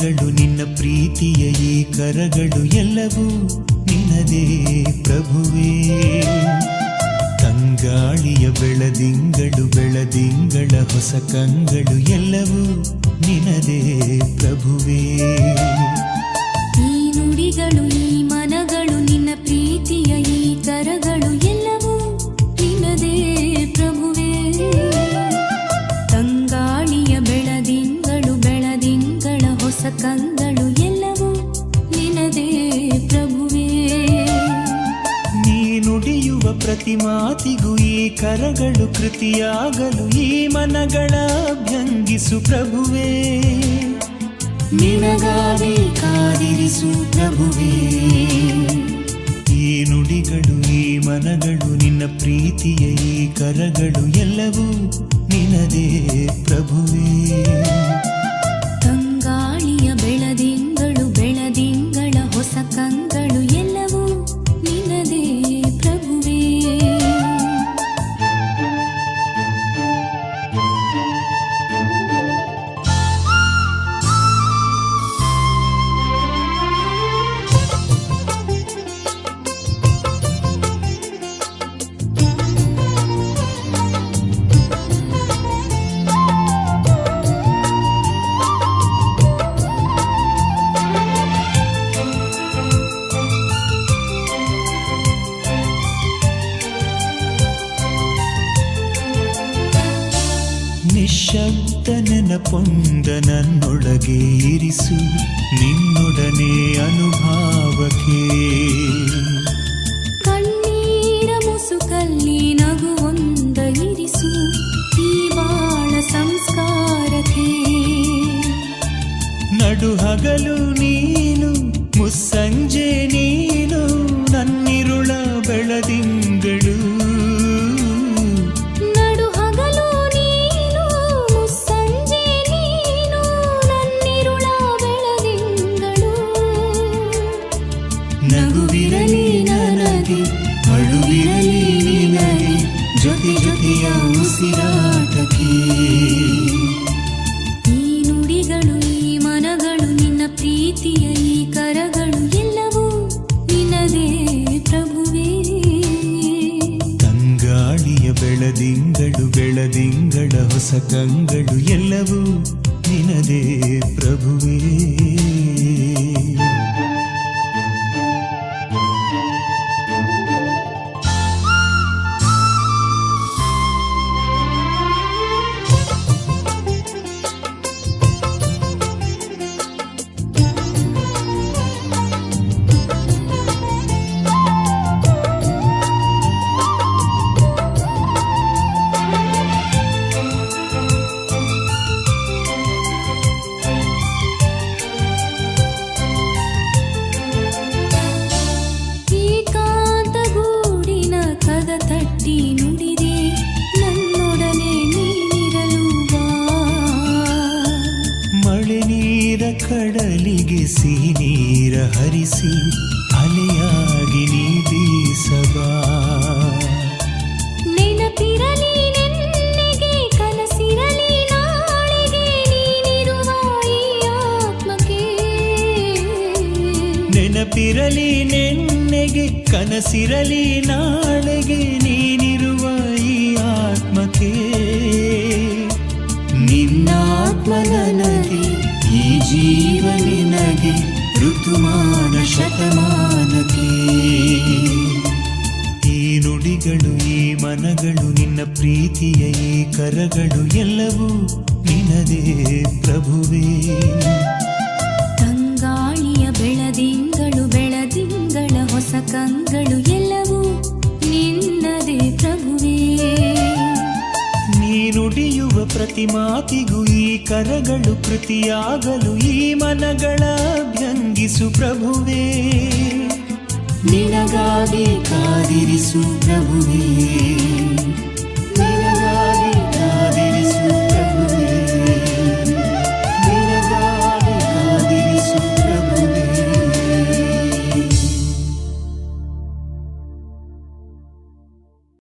ಮನಗಳು ನಿನ್ನ ಪ್ರೀತಿಯ ಈ ಕರಗಳು ಎಲ್ಲವೂ ನಿನ್ನದೇ ಪ್ರಭುವೇ. ತಂಗಾಳಿಯ ಬೆಳದಿಂಗಳು, ಬೆಳದಿಂಗಳ ಹೊಸ ಕಂಗಳು ಎಲ್ಲವೂ ನಿನದೇ ಪ್ರಭುವೇ. ಪ್ರತಿ ಮಾತಿಗೂ ಈ ಕರಗಳು ಕೃತಿಯಾಗಲು ಈ ಮನಗಳ ಭಂಗಿಸು ಪ್ರಭುವೇ. ನಿನಗಾಗಿ ಕಾದಿರಿಸು ಪ್ರಭುವೇ. ಈ ನುಡಿಗಳು ಈ ಮನಗಳು ನಿನ್ನ ಪ್ರೀತಿಯ ಈ ಕರಗಳು ಎಲ್ಲವೂ ನಿನದೇ ಪ್ರಭುವೇ. ನಿಶಬ್ದ ನೆನಪೊಂದ ನನ್ನೊಳಗೆ ಇರಿಸು. ನಿನ್ನೊಡನೆ ಅನುಭಾವಕ್ಕೆ. ಕಣ್ಣೀರ ಮುಸುಕಲ್ಲಿ ನಗುವೊಂದ ಇರಿಸು. ಈ ಬಾಳ ಸಂಸ್ಕಾರಕ್ಕೆ. ನಡು ಉಸಿರಾಟಕ್ಕೆ ಈ ನುಡಿಗಳು ಈ ಮನಗಳು ನಿನ್ನ ಪ್ರೀತಿಯ ಈ ಕರಗಳು ಎಲ್ಲವೂ ನಿನ್ನದೇ ಪ್ರಭುವೇ. ತಂಗಾಳಿಯ ಬೆಳದಿಂಗಳು ಬೆಳದಿಂಗಳ ಹೊಸ ಕಂಗಳು ಎಲ್ಲವೂ ನಿನದೇ ಪ್ರಭುವೇ. ಕಡಲಿಗೆ ಸಿಹಿ ನೀರ ಹರಿಸಿ ಅಲೆಯಾಗಿ ನೀ ಬೀಸಬಾ ನೆನಪಿರಲಿ ನೆನ್ನೆಗೆ ಕನಸಿರಲಿ ನಾಳೆಗೆ ನೀನಿರುವ ಈ ಆತ್ಮಕ್ಕೆ. ನೆನಪಿರಲಿ ನೆನ್ನೆಗೆ ಕನಸಿರಲಿ ನಾಳೆಗೆ ನೀನಿರುವ ಈ ಆತ್ಮಕ್ಕೆ. ನಿನ್ನಾತ್ಮ ನನಗೆ ಈ ಜೀವ ಋತುಮಾನ ಶತಮಾನಕ್ಕೆ. ಈ ನುಡಿಗಳು ಈ ಮನಗಳು ನಿನ್ನ ಪ್ರೀತಿಯ ಈ ಕರಗಳು ಎಲ್ಲವೂ ನಿನದೇ ಪ್ರಭುವೇ. ತಂಗಾಳಿಯ ಬೆಳದಿಂಗಳು ಬೆಳದಿಂಗಳ ಹೊಸ ಕಂಗಳು ಎಲ್ಲವೂ ನಿನ್ನದೇ ಪ್ರಭುವೇ. ನೀ ನುಡಿಯುವ ಪ್ರತಿ ಮಾತಿಗೂ ಕರಗಳು ಕೃತಿಯಾಗಲು ಈ ಮನಗಳ ಭಂಗಿಸು ಪ್ರಭುವೇ. ನಿನಗಾಗಿ ಕಾದಿರಿಸು ಪ್ರಭುವೇ.